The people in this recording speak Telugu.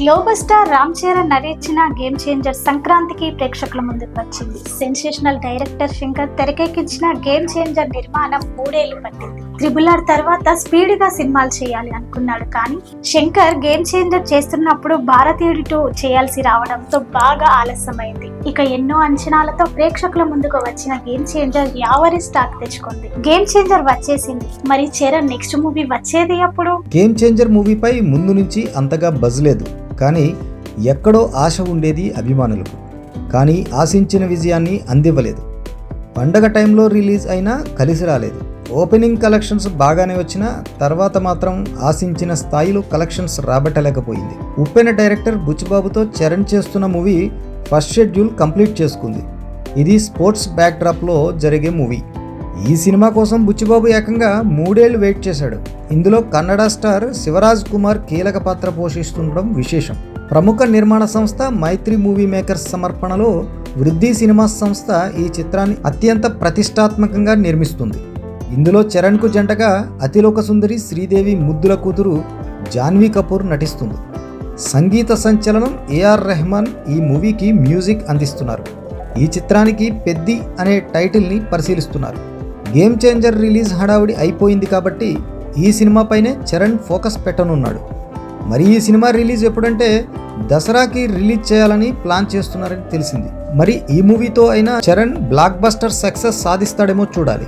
గ్లోబల్ స్టార్ రామ్ చరణ్ నటించిన గేమ్ చేంజర్ సంక్రాంతికి ప్రేక్షకుల ముందుకు వచ్చింది. సెన్సేషనల్ డైరెక్టర్ శంకర్ తెరకెక్కించిన గేమ్ చేంజర్ నిర్మాణం మూడేళ్ళు పట్టింది. త్రిబుల్ ఆర్ తర్వాత స్పీడ్గా సినిమాలు చేయాలి అనుకున్నాడు కానీ శంకర్ గేమ్ చేంజర్ చేస్తున్నప్పుడు భారతీయుడి టూ చేయాల్సి రావడంతో బాగా ఆలస్యమైంది. ఇక ఎన్నో అంచనాలతో ప్రేక్షకుల ముందుకు వచ్చిన గేమ్ చేంజర్ యావరి స్టాక్ తెచ్చుకుంది. గేమ్ చేంజర్ వచ్చేసింది. మరి చరణ్ నెక్స్ట్ మూవీ వచ్చేది అప్పుడు గేమ్ చేంజర్ మూవీపై ముందు నుంచి అంతగా బజ్ లేదు. కానీ ఎక్కడో ఆశ ఉండేది అభిమానులకు. కానీ ఆశించిన విజయాన్ని అందివ్వలేదు. పండగ టైంలో రిలీజ్ అయినా కలిసి రాలేదు. ఓపెనింగ్ కలెక్షన్స్ బాగానే వచ్చినా తర్వాత మాత్రం ఆశించిన స్థాయిలో కలెక్షన్స్ రాబట్టలేకపోయింది. ఉప్పెన డైరెక్టర్ బుచ్చిబాబుతో చరణ్ చేస్తున్న మూవీ ఫస్ట్ షెడ్యూల్ కంప్లీట్ చేసుకుంది. ఇది స్పోర్ట్స్ బ్యాక్డ్రాప్లో జరిగే మూవీ. ఈ సినిమా కోసం బుచ్చిబాబు ఏకంగా మూడేళ్ళు వెయిట్ చేశాడు. ఇందులో కన్నడ స్టార్ శివరాజ్ కుమార్ కీలక పాత్ర పోషిస్తుండడం విశేషం. ప్రముఖ నిర్మాణ సంస్థ మైత్రి మూవీ మేకర్స్ సమర్పణలో వృద్ధి సినిమా సంస్థ ఈ చిత్రాన్ని అత్యంత ప్రతిష్టాత్మకంగా నిర్మిస్తుంది. ఇందులో చరణ్కు జంటగా అతిలోక సుందరి శ్రీదేవి ముద్దుల కూతురు జాన్వీ కపూర్ నటిస్తుంది. సంగీత సంచలనం ఏఆర్ రెహమాన్ ఈ మూవీకి మ్యూజిక్ అందిస్తున్నారు. ఈ చిత్రానికి పెద్ది అనే టైటిల్ని పరిశీలిస్తున్నారు. గేమ్ చేంజర్ రిలీజ్ హడావుడి అయిపోయింది కాబట్టి ఈ సినిమాపైనే చరణ్ ఫోకస్ పెట్టనున్నాడు. మరి ఈ సినిమా రిలీజ్ ఎప్పుడంటే దసరాకి రిలీజ్ చేయాలని ప్లాన్ చేస్తున్నారని తెలిసింది. మరి ఈ మూవీతో అయినా చరణ్ బ్లాక్ బస్టర్ సక్సెస్ సాధిస్తాడేమో చూడాలి.